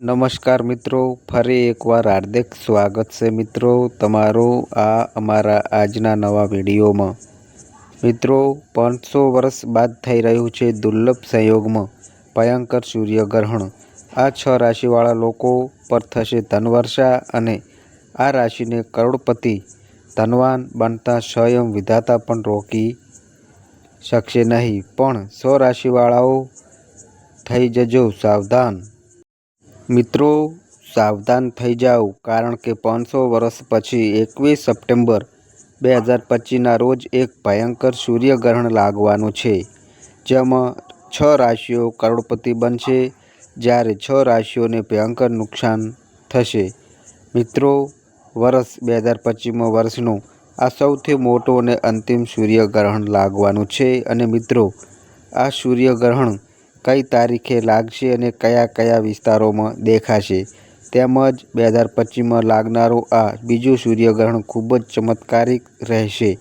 નમસ્કાર મિત્રો, ફરી એકવાર હાર્દિક સ્વાગત છે મિત્રો તમારું આ અમારા આજના નવા વિડીયોમાં. મિત્રો, પાંચસો વર્ષ બાદ થઈ રહ્યું છે દુર્લભ સંયોગમાં ભયંકર સૂર્યગ્રહણ. આ છ રાશિવાળા લોકો પર થશે ધનવર્ષા અને આ રાશિને કરોડપતિ ધનવાન બનતા સ્વયં વિધાતા પણ રોકી શકશે નહીં. પણ સો રાશિવાળાઓ થઈ જજો સાવધાન. મિત્રો, સાવધાન થઈ જાઓ કારણ કે પાંચસો વર્ષ પછી એકવીસ સપ્ટેમ્બર બે હજાર પચીસના રોજ એક ભયંકર સૂર્યગ્રહણ લાગવાનું છે, જેમાં છ રાશિઓ કરોડપતિ બનશે, જ્યારે છ રાશિઓને ભયંકર નુકસાન થશે. મિત્રો, વર્ષ બે હજાર પચીસમાં વર્ષનું આ સૌથી મોટું અને અંતિમ સૂર્યગ્રહણ લાગવાનું છે અને મિત્રો, આ સૂર્યગ્રહણ કઈ તારીખે લાગશે અને કયા કયા વિસ્તારોમાં દેખાશે. તેમજ બે હજાર પચીસમાં લાગનારું આ બીજું સૂર્યગ્રહણ ખૂબ જ ચમત્કારિક રહેશે.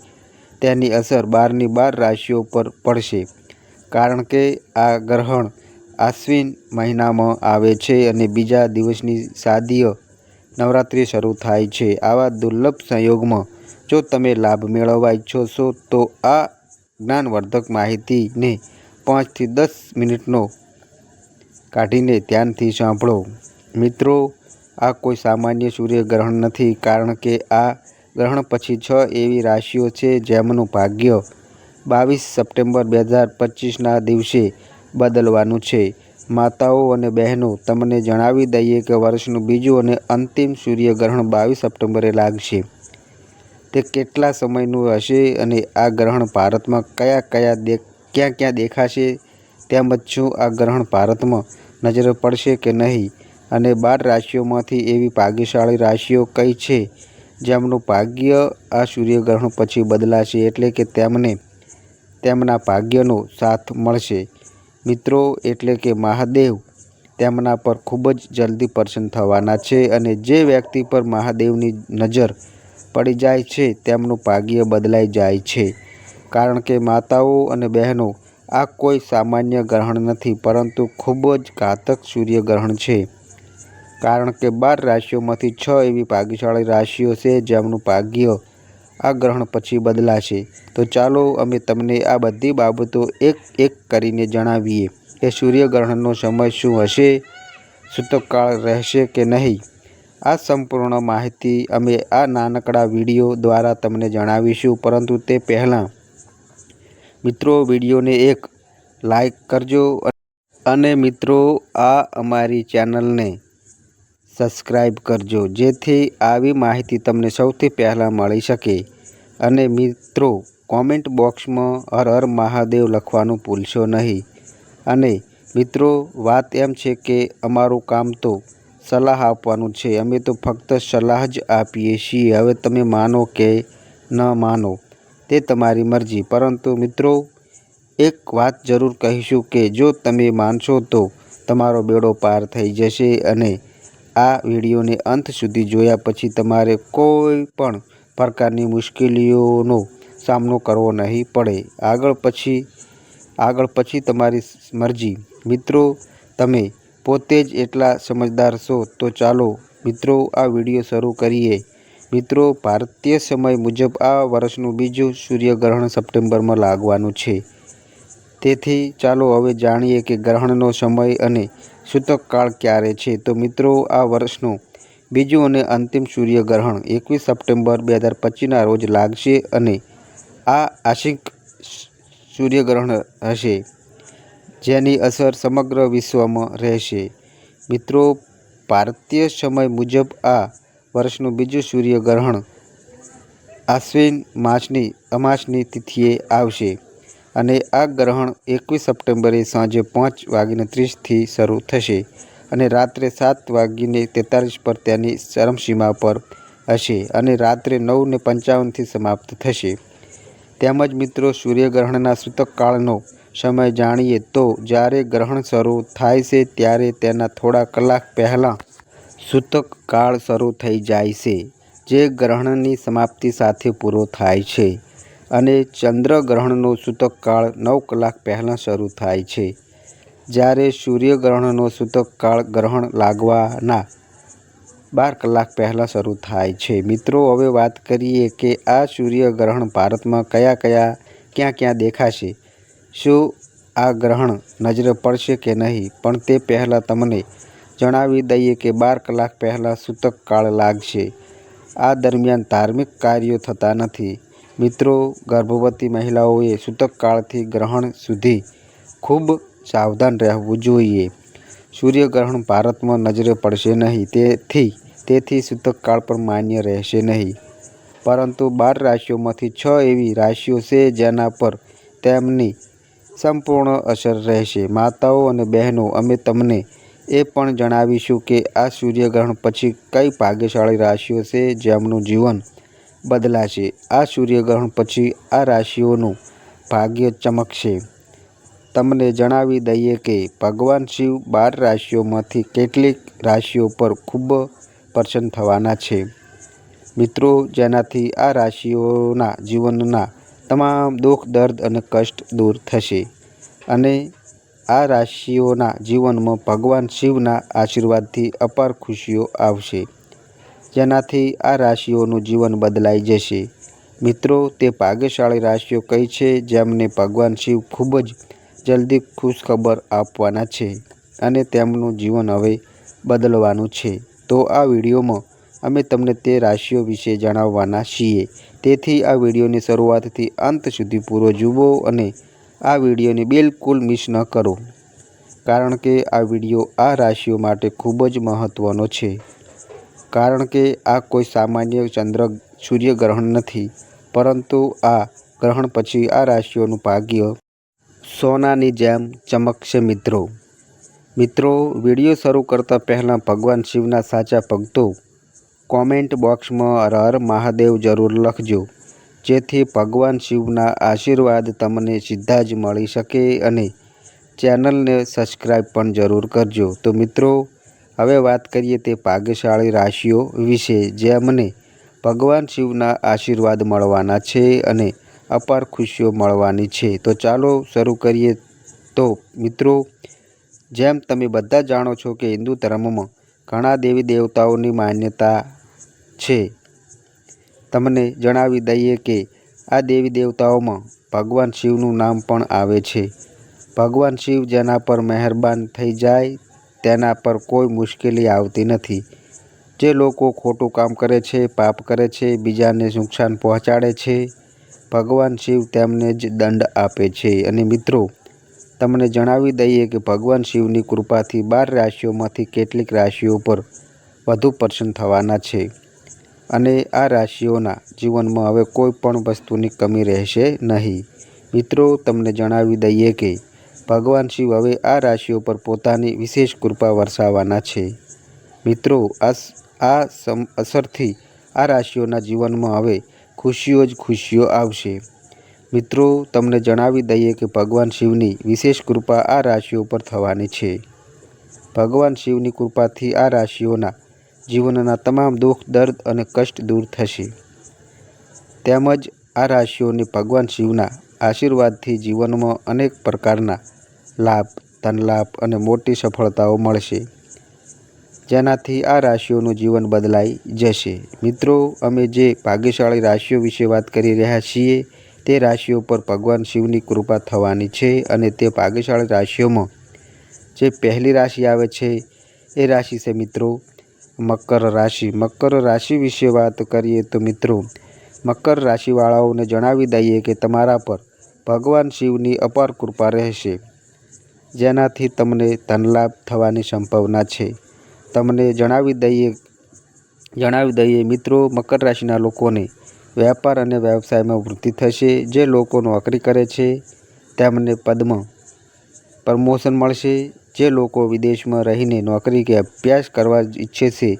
તેની અસર બારની બાર રાશિઓ પર પડશે. કારણ કે આ ગ્રહણ આશ્વિન મહિનામાં આવે છે અને બીજા દિવસની સાદીય નવરાત્રિ શરૂ થાય છે. આવા દુર્લભ સંયોગમાં જો તમે લાભ મેળવવા ઈચ્છો છો તો આ જ્ઞાનવર્ધક માહિતીને પાંચથી દસ મિનિટનો કાઢીને ધ્યાનથી સાંભળો. મિત્રો, આ કોઈ સામાન્ય સૂર્યગ્રહણ નથી કારણ કે આ ગ્રહણ પછી છ એવી રાશિઓ છે જેમનું ભાગ્ય બાવીસ સપ્ટેમ્બર બે હજાર પચીસના દિવસે બદલવાનું છે. માતાઓ અને બહેનો, તમને જણાવી દઈએ કે વર્ષનું બીજું અને અંતિમ સૂર્યગ્રહણ બાવીસ સપ્ટેમ્બરે લાગશે. તે કેટલા સમયનું હશે અને આ ગ્રહણ ભારતમાં કયા કયા દે ક્યાં ક્યાં દેખાશે તેમજ શું આ ગ્રહણ ભારતમાં નજરે પડશે કે નહીં? અને બાર રાશિઓમાંથી એવી ભાગ્યશાળી રાશિઓ કઈ છે જેમનું ભાગ્ય આ સૂર્યગ્રહણ પછી બદલાશે એટલે કે તેમને તેમના ભાગ્યનો સાથ મળશે? મિત્રો, એટલે કે મહાદેવ તેમના પર ખૂબ જ જલ્દી પ્રસન્ન થવાના છે અને જે વ્યક્તિ પર મહાદેવની નજર પડી જાય છે તેમનું ભાગ્ય બદલાઈ જાય છે. કારણ કે માતાઓ અને બહેનો, આ કોઈ સામાન્ય ગ્રહણ નથી, પરંતુ ખૂબ જ ઘાતક સૂર્યગ્રહણ છે. કારણ કે બાર રાશિઓમાંથી છ એવી ભાગ્યશાળી રાશિઓ છે જેમનું ભાગ્ય આ ગ્રહણ પછી બદલાશે. તો ચાલો અમે તમને આ બધી બાબતો એક એક કરીને જણાવીએ કે સૂર્યગ્રહણનો સમય શું હશે સૂતકકાળ રહેશે કે નહીં. આ સંપૂર્ણ માહિતી અમે આ નાનકડા વીડિયો દ્વારા તમને જણાવીશું, પરંતુ તે પહેલાં મિત્રો, વિડીયોને એક લાઈક કરજો અને મિત્રો, આ અમારી ચેનલને સબસ્ક્રાઈબ કરજો, જેથી આવી માહિતી તમને સૌથી પહેલાં મળી શકે. અને મિત્રો, કોમેન્ટ બોક્સમાં હર હર મહાદેવ લખવાનું ભૂલશો નહીં. અને મિત્રો, વાત એમ છે કે અમારું કામ તો સલાહ આપવાનું છે, અમે તો ફક્ત સલાહ જ આપીએ છીએ. હવે તમે માનો કે ન માનો તે તમારી મરજી. પરંતુ મિત્રો, એક વાત જરૂર કહીશું કે જો તમે માનશો તો તમારો બેડો પાર થઈ જશે અને આ વિડીયોને અંત સુધી જોયા પછી તમારે કોઈ પણ પ્રકારની મુશ્કેલીઓનો સામનો કરવો નહીં પડે. આગળ પછી આગળ પછી તમારી મરજી. મિત્રો, તમે પોતે જ એટલા સમજદાર છો. તો ચાલો મિત્રો, આ વીડિયો શરૂ કરીએ. મિત્રો, ભારતીય સમય મુજબ આ વર્ષનું બીજું સૂર્યગ્રહણ સપ્ટેમ્બરમાં લાગવાનું છે. તેથી ચાલો હવે જાણીએ કે ગ્રહણનો સમય અને સૂતકકાળ ક્યારે છે. તો મિત્રો, આ વર્ષનું બીજું અને અંતિમ સૂર્યગ્રહણ એકવીસ સપ્ટેમ્બર બે હજાર પચીસના રોજ લાગશે અને આ આશિક સૂર્યગ્રહણ હશે, જેની અસર સમગ્ર વિશ્વમાં રહેશે. મિત્રો, ભારતીય સમય મુજબ આ વર્ષનું બીજું સૂર્યગ્રહણ આશ્વિન માસની અમાસની તિથિએ આવશે અને આ ગ્રહણ એકવીસ સપ્ટેમ્બરે સાંજે પાંચ વાગીને ત્રીસથી શરૂ થશે અને રાત્રે સાત વાગીને તેતાલીસ પર તેની ચરમસીમા પર હશે અને રાત્રે નવને પંચાવનથી સમાપ્ત થશે. તેમજ મિત્રો, સૂર્યગ્રહણના સૂતકકાળનો સમય જાણીએ તો જ્યારે ગ્રહણ શરૂ થાય છે ત્યારે તેના થોડા કલાક પહેલાં સૂતક કાળ શરૂ થઈ જાય છે, જે ગ્રહણની સમાપ્તિ સાથે પૂરો થાય છે અને ચંદ્રગ્રહણનો સૂતકકાળ નવ કલાક પહેલાં શરૂ થાય છે. જ્યારે સૂર્યગ્રહણનો સૂતક કાળ ગ્રહણ લાગવાના બાર કલાક પહેલાં શરૂ થાય છે. મિત્રો, હવે વાત કરીએ કે આ સૂર્યગ્રહણ ભારતમાં કયા કયા, ક્યાં ક્યાં દેખાશે? શું આ ગ્રહણ નજરે પડશે કે નહીં? પણ તે પહેલાં તમને જણાવી દઈએ કે બાર કલાક પહેલાં સૂતકકાળ લાગશે. આ દરમિયાન ધાર્મિક કાર્યો થતા નથી. મિત્રો, ગર્ભવતી મહિલાઓએ સૂતક કાળથી ગ્રહણ સુધી ખૂબ સાવધાન રહેવું જોઈએ. સૂર્યગ્રહણ ભારતમાં નજરે પડશે નહીં, તેથી તેથી સૂતકકાળ પણ માન્ય રહેશે નહીં. પરંતુ બાર રાશિઓમાંથી છ એવી રાશિઓ છે જેના પર તેમની સંપૂર્ણ અસર રહેશે. માતાઓ અને બહેનો, અમે તમને એ પણ જણાવીશું કે આ સૂર્યગ્રહણ પછી કઈ ભાગ્યશાળી રાશિઓ છે જેમનું જીવન બદલાશે? આ સૂર્યગ્રહણ પછી આ રાશિઓનું ભાગ્ય ચમકશે. તમને જણાવી દઈએ કે ભગવાન શિવ બાર રાશિઓમાંથી કેટલીક રાશિઓ પર ખૂબ પ્રસન્ન થવાના છે. મિત્રો, જેનાથી આ રાશિઓના જીવનના તમામ દુઃખ, દર્દ અને કષ્ટ દૂર થશે અને આ રાશિઓના જીવનમાં ભગવાન શિવના આશીર્વાદથી અપાર ખુશીઓ આવશે. જેનાથી આ રાશિઓનું જીવન બદલાઈ જશે. મિત્રો, તે ભાગ્યશાળી રાશિઓ કઈ છે જેમને ભગવાન શિવ ખૂબ જ જલ્દી ખુશખબર આપવાના છે અને તેમનું જીવન હવે બદલવાનું છે. તો આ વિડીયોમાં અમે તમને તે રાશિઓ વિશે જણાવવાના છીએ. તેથી આ વિડીયોની શરૂઆતથી અંત સુધી પૂરો જુઓ અને આ વિડીયોને બિલકુલ મિસ ન કરો, કારણ કે આ વીડિયો આ રાશિઓ માટે ખૂબ જ મહત્ત્વનો છે. કારણ કે આ કોઈ સામાન્ય ચંદ્ર, સૂર્યગ્રહણ નથી, પરંતુ આ ગ્રહણ પછી આ રાશિઓનું ભાગ્ય સોનાની જેમ ચમકશે મિત્રો. મિત્રો, વીડિયો શરૂ કરતાં પહેલાં ભગવાન શિવના સાચા ભક્તો કોમેન્ટ બોક્સમાં હર હર મહાદેવ જરૂર લખજો. જેથી ભગવાન શિવના આશીર્વાદ તમને સીધા જ મળી શકે અને ચેનલને સબસ્ક્રાઈબ પણ જરૂર કરજો. તો મિત્રો, હવે વાત કરીએ તે ભાગ્યશાળી રાશિઓ વિશે જેમને ભગવાન શિવના આશીર્વાદ મળવાના છે અને અપાર ખુશીઓ મળવાની છે. તો ચાલો શરૂ કરીએ. તો મિત્રો, જેમ તમે બધા જાણો છો કે હિન્દુ ધર્મમાં ઘણા દેવી દેવતાઓની માન્યતા છે. તમને જણાવી દઈએ કે આ દેવી દેવતાઓમાં ભગવાન શિવનું નામ પણ આવે છે. ભગવાન શિવ જેના પર મહેરબાન થઈ જાય, તેના પર કોઈ મુશ્કેલી આવતી નથી. જે લોકો ખોટું કામ કરે છે, પાપ કરે છે, બીજાને નુકસાન પહોંચાડે છે, ભગવાન શિવ તેમને જ દંડ આપે છે. અને મિત્રો, તમને જણાવી દઈએ કે ભગવાન શિવની કૃપાથી બાર રાશિઓમાંથી કેટલીક રાશિઓ પર વધુ પ્રસન્ન થવાના છે. અને આ રાશિઓના જીવનમાં હવે કોઈ પણ વસ્તુની કમી રહેશે નહીં. મિત્રો, તમને જણાવી દઈએ કે ભગવાન શિવ હવે આ રાશિઓ પર પોતાની વિશેષ કૃપા વરસાવવાના છે. મિત્રો, આ આ અસરથી આ રાશિઓના જીવનમાં હવે ખુશીઓ જ ખુશીઓ આવશે. મિત્રો, તમને જણાવી દઈએ કે ભગવાન શિવની વિશેષ કૃપા આ રાશિઓ પર થવાની છે. ભગવાન શિવની કૃપાથી આ રાશિઓના જીવનના તમામ દુઃખ, દર્દ અને કષ્ટ દૂર થશે. તેમજ આ રાશિઓને ભગવાન શિવના આશીર્વાદથી જીવનમાં અનેક પ્રકારના લાભ, ધનલાભ અને મોટી સફળતાઓ મળશે. જેનાથી આ રાશિઓનું જીવન બદલાઈ જશે. મિત્રો, અમે જે ભાગ્યશાળી રાશિઓ વિશે વાત કરી રહ્યા છીએ, તે રાશિઓ પર ભગવાન શિવની કૃપા થવાની છે અને તે ભાગ્યશાળી રાશિઓમાં જે પહેલી રાશિ આવે છે, એ રાશિ છે મિત્રો મકર રાશિ. મકર રાશિ વિશે વાત કરીએ તો મિત્રો, મકર રાશિવાળાઓને જણાવી દઈએ કે તમારા પર ભગવાન શિવની અપાર કૃપા રહેશે. જેનાથી તમને ધનલાભ થવાની સંભાવના છે. તમને જણાવી દઈએ જણાવી દઈએ મિત્રો, મકર રાશિના લોકોને વેપાર અને વ્યવસાયમાં વૃદ્ધિ થશે. જે લોકો નોકરી કરે છે, તેમને પદમાં પ્રમોશન મળશે. જે લોકો વિદેશમાં રહીને નોકરી કે અભ્યાસ કરવા ઈચ્છે છે,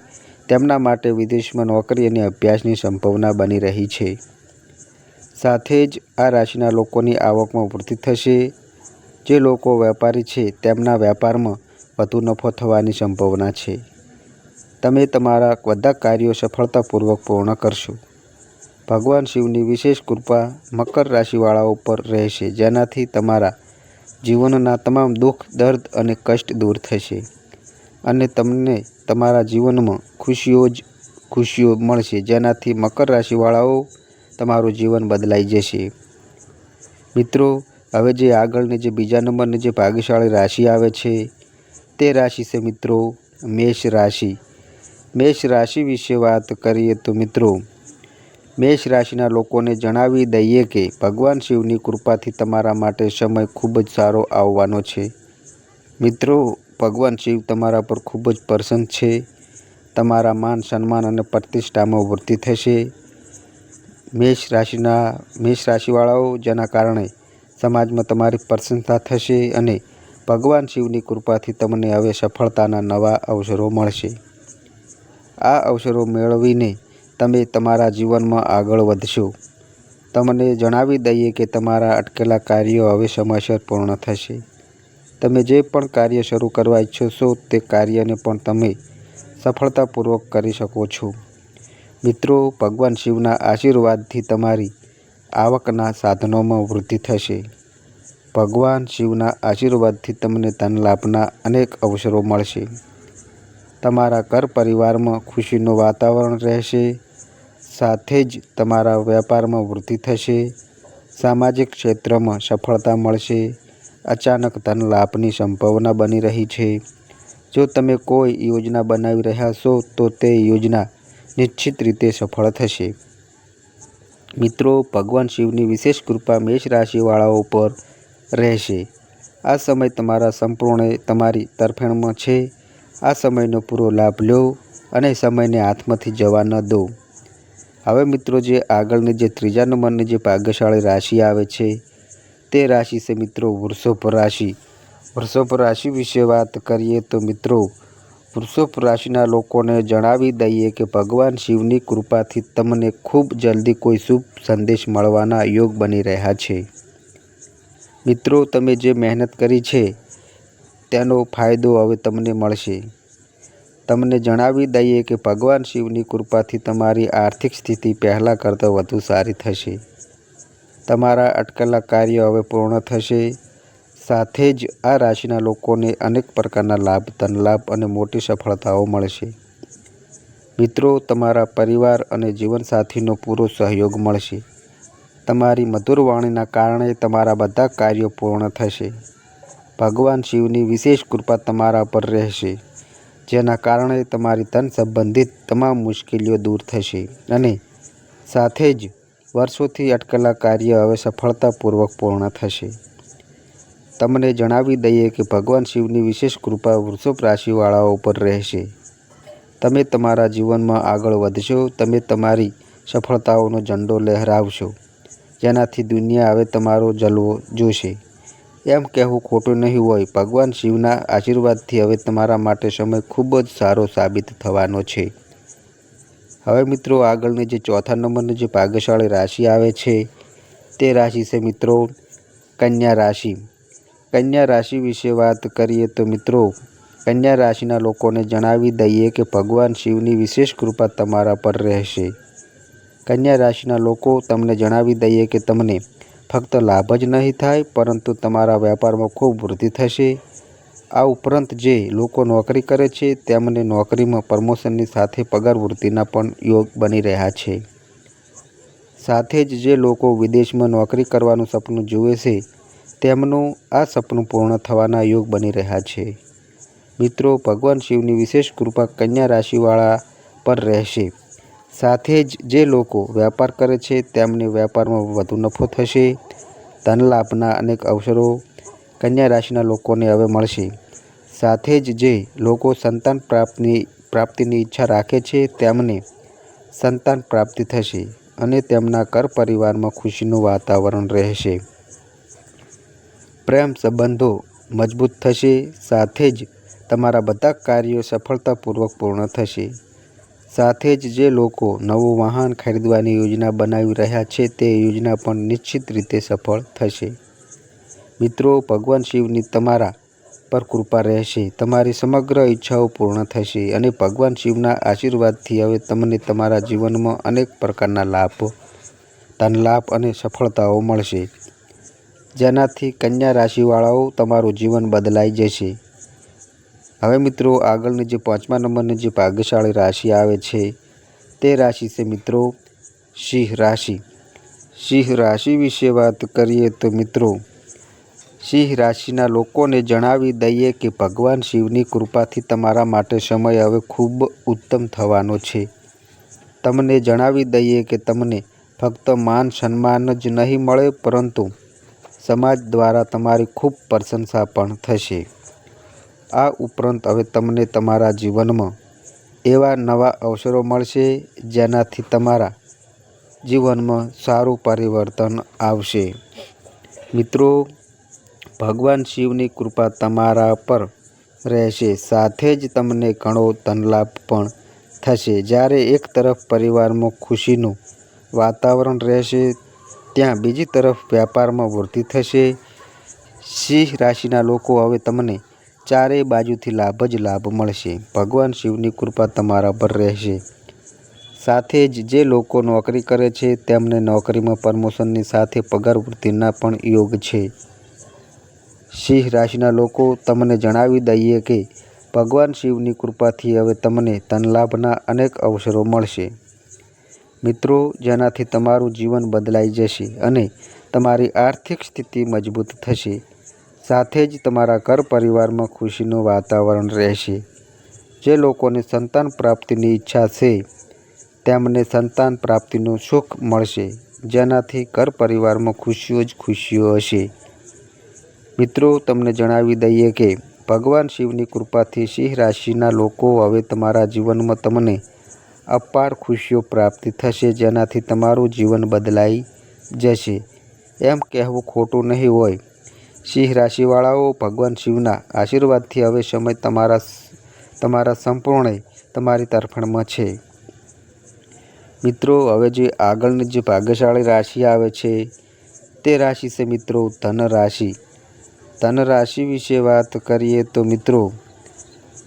તેમના માટે વિદેશમાં નોકરી અને અભ્યાસની સંભાવના બની રહી છે. સાથે જ આ રાશિના લોકોની આવકમાં વૃદ્ધિ થશે. જે લોકો વેપારી છે, તેમના વેપારમાં વધુ નફો થવાની સંભાવના છે. તમે તમારા બધા કાર્યો સફળતાપૂર્વક પૂર્ણ કરશો. ભગવાન શિવની વિશેષ કૃપા મકર રાશિવાળાઓ પર રહેશે, જેનાથી તમારા જીવનના તમામ દુઃખ, દર્દ અને કષ્ટ દૂર થશે. અને તમને તમારા જીવનમાં ખુશીઓ જ ખુશીઓ મળશે. જેનાથી મકર રાશિવાળાઓ તમારું જીવન બદલાઈ જશે. મિત્રો, હવે જે આગળની જે બીજા નંબરની જે ભાગ્યશાળી રાશિ આવે છે, તે રાશિ છે મિત્રો, મેષ રાશિ. મેષ રાશિ વિશે વાત કરીએ તો મિત્રો મેષ રાશિના લોકોને જણાવી દઈએ કે ભગવાન શિવની કૃપાથી તમારા માટે સમય ખૂબ જ સારો આવવાનો છે. મિત્રો, ભગવાન શિવ તમારા પર ખૂબ જ પ્રસન્ન છે. તમારા માન, સન્માન અને પ્રતિષ્ઠામાં વૃદ્ધિ થશે. મેષ રાશિના, મેષ રાશિવાળાઓ, જેના કારણે સમાજમાં તમારી પ્રશંસા થશે અને ભગવાન શિવની કૃપાથી તમને હવે સફળતાના નવા અવસરો મળશે. આ અવસરો મેળવીને તમે તમારા જીવનમાં આગળ વધશો. તમને જણાવી દઈએ કે તમારા અટકેલા કાર્યો હવે સમયસર પૂર્ણ થશે. તમે જે પણ કાર્ય શરૂ કરવા ઈચ્છો છો તે કાર્યને પણ તમે સફળતાપૂર્વક કરી શકો છો. મિત્રો, ભગવાન શિવના આશીર્વાદથી તમારી આવકના સાધનોમાં વૃદ્ધિ થશે. ભગવાન શિવના આશીર્વાદથી તમને ધન લાભના અનેક અવસરો મળશે. તમારા ઘર પરિવારમાં ખુશીનું વાતાવરણ રહેશે. સાથે જ તમારા વેપારમાં વૃદ્ધિ થશે, સામાજિક ક્ષેત્રમાં સફળતા મળશે, અચાનક ધન લાભની સંભાવના બની રહી છે. જો તમે કોઈ યોજના બનાવી રહ્યા છો, તો તે યોજના નિશ્ચિત રીતે સફળ થશે. મિત્રો, ભગવાન શિવની વિશેષ કૃપા મેષ રાશિવાળાઓ પર રહેશે. આ સમય તમારા સંપૂર્ણ તમારી તરફેણમાં છે. આ સમયનો પૂરો લાભ લો અને સમયને હાથમાંથી જવા ન દો. હવે મિત્રો જે આગળની જે ત્રીજા નંબરની જે ભાગ્યશાળી રાશિ આવે છે, તે રાશિ છે મિત્રો વૃષભ રાશિ. વૃષભ રાશિ વિશે વાત કરીએ તો મિત્રો, વૃષભ રાશિના લોકોને જણાવી દઈએ કે ભગવાન શિવની કૃપાથી તમને ખૂબ જલ્દી કોઈ શુભ સંદેશ મળવાના યોગ બની રહ્યા છે. મિત્રો, તમે જે મહેનત કરી છે, તેનો ફાયદો હવે તમને મળશે. તમને જણાવી દઈએ કે ભગવાન શિવની કૃપાથી તમારી આર્થિક સ્થિતિ પહેલાં કરતાં વધુ સારી થશે. તમારા અટકેલા કાર્ય હવે પૂર્ણ થશે. સાથે જ આ રાશિના લોકોને અનેક પ્રકારના લાભ, ધનલાભ અને મોટી સફળતાઓ મળશે. મિત્રો, તમારા પરિવાર અને જીવનસાથીનો પૂરો સહયોગ મળશે. તમારી મધુર વાણીના કારણે તમારા બધા કાર્યો પૂર્ણ થશે. ભગવાન શિવની વિશેષ કૃપા તમારા પર રહેશે. જેના કારણે તમારી ધન સંબંધિત તમામ મુશ્કેલીઓ દૂર થશે અને સાથે જ વર્ષોથી અટકેલા કાર્ય હવે સફળતાપૂર્વક પૂર્ણ થશે. તમને જણાવી દઈએ કે ભગવાન શિવની વિશેષ કૃપા વૃષભ રાશિવાળાઓ પર રહેશે. તમે તમારા જીવનમાં આગળ વધશો, તમે તમારી સફળતાઓનો ઝંડો લહેરાવશો. જેનાથી દુનિયા હવે તમારો જલવો જોશે. એમ કહેવું ખોટું નહીં હોય. ભગવાન શિવના આશીર્વાદથી હવે તમારા માટે સમય ખૂબ જ સારો સાબિત થવાનો છે. હવે મિત્રો, આગળની જે ચોથા નંબરની જે ભાગ્યશાળી રાશિ આવે છે, તે રાશિ છે મિત્રો, કન્યા રાશિ. કન્યા રાશિ વિશે વાત કરીએ તો મિત્રો, કન્યા રાશિના લોકોને જણાવી દઈએ કે ભગવાન શિવની વિશેષ કૃપા તમારા પર રહેશે. કન્યા રાશિના લોકો તમને જણાવી દઈએ કે તમને ફક્ત લાભ જ નહીં થાય, પરંતુ તમારા વેપારમાં ખૂબ વૃદ્ધિ થશે. આ ઉપરાંત જે લોકો નોકરી કરે છે, તેમને નોકરીમાં પ્રમોશનની સાથે પગાર વૃદ્ધિના પણ યોગ બની રહ્યા છે. સાથે જ જે લોકો વિદેશમાં નોકરી કરવાનું સપનું જુએ છે, તેમનું આ સપનું પૂર્ણ થવાના યોગ બની રહ્યા છે. મિત્રો, ભગવાન શિવની વિશેષ કૃપા કન્યા રાશિવાળા પર રહેશે. સાથે જ જે લોકો વેપાર કરે છે, તેમને વેપારમાં વધુ નફો થશે. ધન લાભના અનેક અવસરો કન્યા રાશિના લોકોને હવે મળશે. સાથે જ જે લોકો સંતાન પ્રાપ્તની પ્રાપ્તિની ઈચ્છા રાખે છે, તેમને સંતાન પ્રાપ્તિ થશે અને તેમના ઘર પરિવારમાં ખુશીનું વાતાવરણ રહેશે. પ્રેમ સંબંધો મજબૂત થશે. સાથે જ તમારા બધા કાર્યો સફળતાપૂર્વક પૂર્ણ થશે. સાથે જ જે લોકો નવું વાહન ખરીદવાની યોજના બનાવી રહ્યા છે તે યોજના પણ નિશ્ચિત રીતે સફળ થશે. મિત્રો, ભગવાન શિવની તમારા પર કૃપા રહેશે. તમારી સમગ્ર ઈચ્છાઓ પૂર્ણ થશે અને ભગવાન શિવના આશીર્વાદથી હવે તમને તમારા જીવનમાં અનેક પ્રકારના લાભો, ધનલાભ અને સફળતાઓ મળશે. જેનાથી કન્યા રાશિવાળાઓ તમારું જીવન બદલાઈ જશે. હવે મિત્રો, આગળની જે પાંચમા નંબરની જે ભાગ્યશાળી રાશિ આવે છે, તે રાશિ છે મિત્રો સિંહ રાશિ. સિંહ રાશિ વિશે વાત કરીએ તો મિત્રો, સિંહ રાશિના લોકોને જણાવી દઈએ કે ભગવાન શિવની કૃપાથી તમારા માટે સમય હવે ખૂબ ઉત્તમ થવાનો છે. તમને જણાવી દઈએ કે તમને ફક્ત માન સન્માન જ નહીં મળે, પરંતુ સમાજ દ્વારા તમારી ખૂબ પ્રશંસા પણ થશે. આ ઉપરાંત હવે તમને તમારા જીવનમાં એવા નવા અવસરો મળશે જેનાથી તમારા જીવનમાં સારું પરિવર્તન આવશે. મિત્રો, ભગવાન શિવની કૃપા તમારા પર રહેશે. સાથે જ તમને ઘણો ધનલાભ પણ થશે. જ્યારે એક તરફ પરિવારમાં ખુશીનું વાતાવરણ રહેશે, ત્યાં બીજી તરફ વ્યાપારમાં વૃદ્ધિ થશે. સિંહ રાશિના લોકો હવે તમને ચારેય બાજુથી લાભ જ લાભ મળશે. ભગવાન શિવની કૃપા તમારા પર રહેશે. સાથે જ જે લોકો નોકરી કરે છે, તેમને નોકરીમાં પ્રમોશનની સાથે પગાર વૃદ્ધિના પણ યોગ છે. સિંહ રાશિના લોકો, તમને જણાવી દઈએ કે ભગવાન શિવની કૃપાથી હવે તમને ધનલાભના અનેક અવસરો મળશે. મિત્રો, જેનાથી તમારું જીવન બદલાઈ જશે અને તમારી આર્થિક સ્થિતિ મજબૂત થશે. સાથે જ તમારા ઘર પરિવારમાં ખુશીનું વાતાવરણ રહેશે. જે લોકોને સંતાન પ્રાપ્તિની ઈચ્છા છે, તેમને સંતાન પ્રાપ્તિનું સુખ મળશે. જેનાથી ઘર પરિવારમાં ખુશીઓ જ ખુશીઓ હશે. મિત્રો, તમને જણાવી દઈએ કે ભગવાન શિવની કૃપાથી સિંહ રાશિના લોકો હવે તમારા જીવનમાં તમને અપાર ખુશીઓ પ્રાપ્તિ થશે, જેનાથી તમારું જીવન બદલાઈ જશે. એમ કહેવું ખોટું નહીં હોય. સિંહ રાશિવાળાઓ ભગવાન શિવના આશીર્વાદથી હવે સમય તમારા તમારા સંપૂર્ણ તમારી તરફણમાં છે. મિત્રો, હવે જે આગળની જે ભાગ્યશાળી રાશિ આવે છે, તે રાશિ છે મિત્રો ધન રાશિ. ધન રાશિ વિશે વાત કરીએ તો મિત્રો,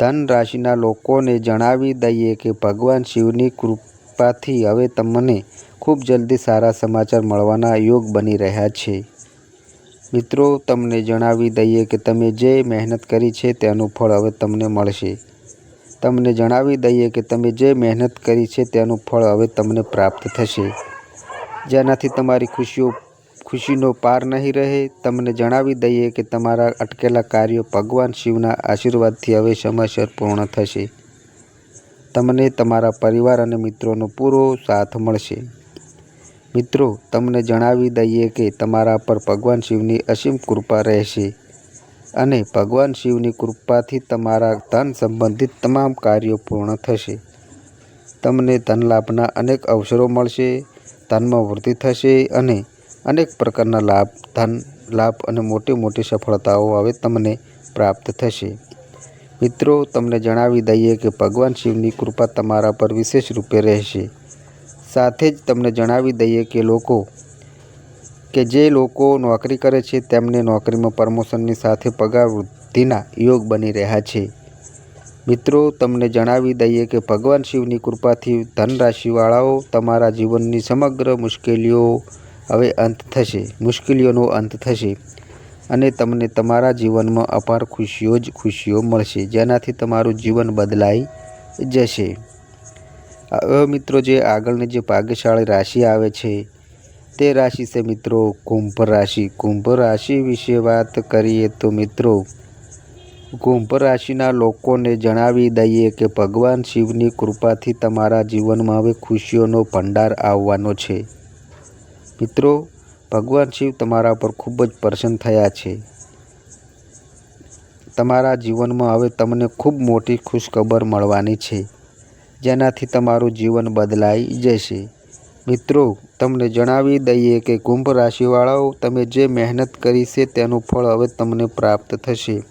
ધન રાશિના લોકોને જણાવી દઈએ કે ભગવાન શિવની કૃપાથી હવે તમને ખૂબ જલ્દી સારા સમાચાર મળવાના યોગ બની રહ્યા છે. મિત્રો, તમને જણાવી દઈએ કે તમે જે મહેનત કરી છે તેનું ફળ હવે તમને મળશે. તમને જણાવી દઈએ કે તમે જે મહેનત કરી છે તેનું ફળ હવે તમને પ્રાપ્ત થશે. જેનાથી તમારી ખુશીઓ, ખુશીનો પાર નહીં રહે, તમને જણાવી દઈએ કે તમારા અટકેલા કાર્યો ભગવાન શિવના આશીર્વાદથી હવે સમયસર પૂર્ણ થશે. તમને તમારા પરિવાર અને મિત્રોનો પૂરો સાથ મળશે. મિત્રો, તમને જણાવી દઈએ કે તમારા પર ભગવાન શિવની અસીમ કૃપા રહેશે અને ભગવાન શિવની કૃપાથી તમારા ધન સંબંધિત તમામ કાર્યો પૂર્ણ થશે. તમને ધનલાભના અનેક અવસરો મળશે, ધનમાં વૃદ્ધિ થશે અને અનેક પ્રકારના લાભ, ધન લાભ અને મોટી મોટી સફળતાઓ હવે તમને પ્રાપ્ત થશે. મિત્રો, તમને જણાવી દઈએ કે ભગવાન શિવની કૃપા તમારા પર વિશેષ રૂપે રહેશે. સાથે જ તમને જણાવી દઈએ કે લોકો, કે જે લોકો નોકરી કરે છે તેમને નોકરીમાં પ્રમોશનની સાથે પગાર વૃદ્ધિના યોગ બની રહ્યા છે. મિત્રો, તમને જણાવી દઈએ કે ભગવાન શિવની કૃપાથી ધનરાશિવાળાઓ તમારા જીવનની સમગ્ર મુશ્કેલીઓ હવે અંત થશે, મુશ્કેલીઓનો અંત થશે અને તમને તમારા જીવનમાં અપાર ખુશીઓ જ ખુશીઓ મળશે, જેનાથી તમારું જીવન બદલાઈ જશે. હવે મિત્રો જે આગળની જે ભાગ્યશાળી રાશિ આવે છે, તે રાશિ છે મિત્રો કુંભ રાશિ. કુંભ રાશિ વિશે વાત કરીએ તો મિત્રો, કુંભ રાશિના લોકોને જણાવી દઈએ કે ભગવાન શિવની કૃપાથી તમારા જીવનમાં હવે ખુશીઓનો ભંડાર આવવાનો છે. મિત્રો, ભગવાન શિવ તમારા પર ખૂબ જ પ્રસન્ન થયા છે. તમારા જીવનમાં હવે તમને ખૂબ મોટી ખુશખબર મળવાની છે. જેનાથી તમારું જીવન બદલાઈ જશે. મિત્રો, તમને જણાવી દઈએ કે કુંભ રાશિવાળાઓ, તમે જે મહેનત કરી છે તેનું ફળ હવે તમને પ્રાપ્ત થશે.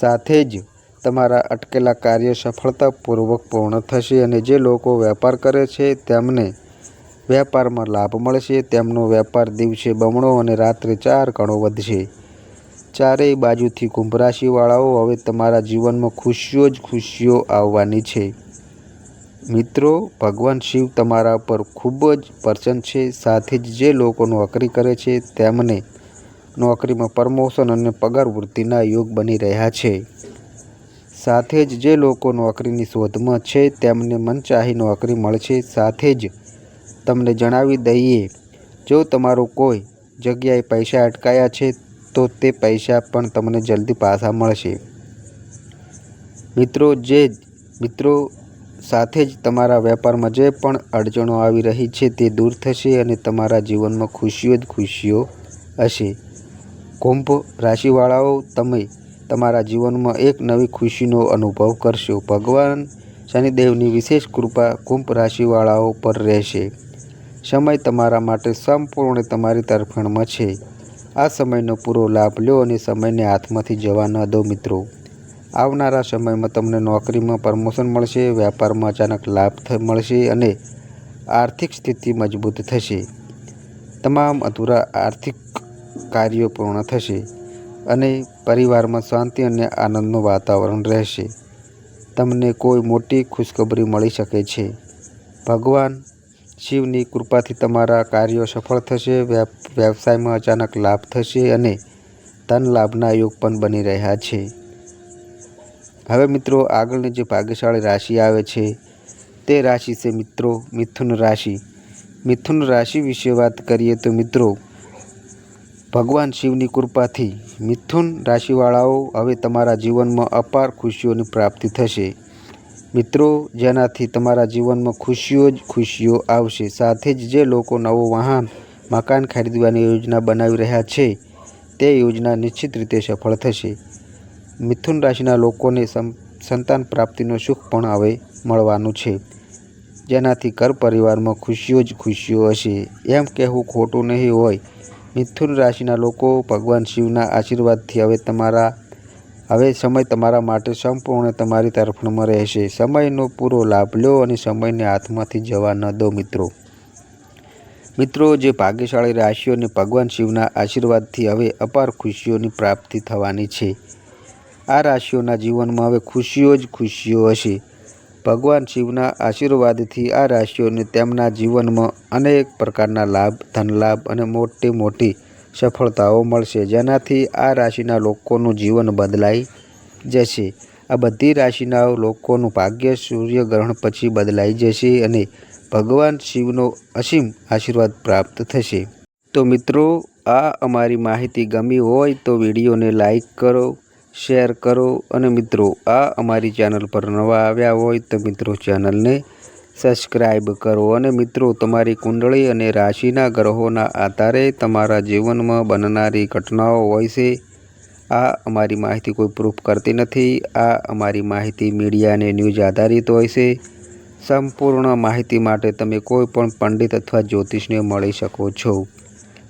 સાથે જ તમારા અટકેલા કાર્ય સફળતાપૂર્વક પૂર્ણ થશે અને જે લોકો વેપાર કરે છે તેમને વેપારમાં લાભ મળશે. તેમનો વેપાર દિવસે બમણો અને રાત્રે ચાર ગણો વધશે. ચારેય બાજુથી કુંભ રાશિવાળાઓ હવે તમારા જીવનમાં ખુશીઓ જ ખુશીઓ આવવાની છે. મિત્રો, ભગવાન શિવ તમારા પર ખૂબ જ પ્રસન્ન છે. સાથે જ જે લોકો નોકરી કરે છે, તેમને નોકરીમાં પ્રમોશન અને પગાર વૃદ્ધિના યોગ બની રહ્યા છે. સાથે જ જે લોકો નોકરીની શોધમાં છે, તેમને મનચાહી નોકરી મળશે સાથે જ તમને જણાવી દઈએ, જો તમારો કોઈ જગ્યાએ પૈસા અટકાયા છે, તો તે પૈસા પણ તમને જલ્દી પાછા મળશે. મિત્રો, જે મિત્રો સાથે જ તમારા વેપારમાં જે પણ અડચણો આવી રહી છે તે દૂર થશે અને તમારા જીવનમાં ખુશીઓ જ ખુશીઓ હશે. કુંભ રાશિવાળાઓ, તમે તમારા જીવનમાં એક નવી ખુશીનો અનુભવ કરશો. ભગવાન શનિદેવની વિશેષ કૃપા કુંભ રાશિવાળાઓ પર રહેશે. સમય તમારા માટે સંપૂર્ણ તમારી તરફેણમાં છે. આ સમયનો પૂરો લાભ લો અને સમયને હાથમાંથી જવા ન દો મિત્રો. આવનારા સમયમાં તમને નોકરીમાં પ્રમોશન મળશે, વ્યાપારમાં અચાનક લાભ મળશે અને આર્થિક સ્થિતિ મજબૂત થશે. તમામ અધૂરા આર્થિક કાર્યો પૂર્ણ થશે અને પરિવારમાં શાંતિ અને આનંદનું વાતાવરણ રહેશે. તમને કોઈ મોટી ખુશખબરી મળી શકે છે. ભગવાન શિવની કૃપાથી તમારા કાર્યો સફળ થશે વ્યવસાયમાં અચાનક લાભ થશે અને ધન લાભના યોગ પણ બની રહ્યા છે. હવે મિત્રો, આગળની જે ભાગ્યશાળી રાશિ આવે છે, તે રાશિ છે મિત્રો, મિથુન રાશિ. મિથુન રાશિ વિશે વાત કરીએ તો મિત્રો, ભગવાન શિવની કૃપાથી મિથુન રાશિવાળાઓ હવે તમારા જીવનમાં અપાર ખુશીઓની પ્રાપ્તિ થશે. મિત્રો, જેનાથી તમારા જીવનમાં ખુશીઓ જ ખુશીઓ આવશે. સાથે જ જે લોકો નવો વાહન, મકાન ખરીદવાની યોજના બનાવી રહ્યા છે, તે યોજના નિશ્ચિત રીતે સફળ થશે. મિથુન રાશિના લોકોને સંતાન પ્રાપ્તિનો સુખ પણ હવે મળવાનું છે. જેનાથી ઘર પરિવારમાં ખુશીઓ જ ખુશીઓ હશે. એમ કહેવું ખોટું નહીં હોય. મિથુન રાશિના લોકો ભગવાન શિવના આશીર્વાદથી હવે તમારા, હવે સમય તમારા માટે સંપૂર્ણ તમારી તરફમાં રહેશે. સમયનો પૂરો લાભ લો અને સમયને હાથમાંથી જવા ન દો મિત્રો. મિત્રો, જે ભાગ્યશાળી રાશિઓને ભગવાન શિવના આશીર્વાદથી હવે અપાર ખુશીઓની પ્રાપ્તિ થવાની છે. આ રાશિઓના જીવનમાં હવે ખુશીઓ જ ખુશીઓ હશે. ભગવાન શિવના આશીર્વાદથી આ રાશિઓને તેમના જીવનમાં અનેક પ્રકારના લાભ, ધનલાભ અને મોટી મોટી સફળતાઓ મળશે. જેનાથી આ રાશિના લોકોનું જીવન બદલાઈ જશે. આ બધી રાશિના લોકોનું ભાગ્ય સૂર્યગ્રહણ પછી બદલાઈ જશે અને ભગવાન શિવનો અસીમ આશીર્વાદ પ્રાપ્ત થશે. તો મિત્રો, આ અમારી માહિતી ગમી હોય તો વિડીયોને લાઈક કરો શેર કરો અને મિત્રો, આ અમારી ચેનલ પર નવા આવ્યા હોય તો મિત્રો ચેનલને સબસ્ક્રાઈબ કરો અને મિત્રો, તમારી કુંડળી અને રાશિના ગ્રહોના આધારે તમારા જીવનમાં બનનારી ઘટનાઓ હોય છે. આ અમારી માહિતી કોઈ પ્રૂફ કરતી નથી. આ અમારી માહિતી મીડિયા અને ન્યૂઝ આધારિત હોય છે. સંપૂર્ણ માહિતી માટે તમે કોઈ પણ પંડિત અથવા જ્યોતિષને મળી શકો છો.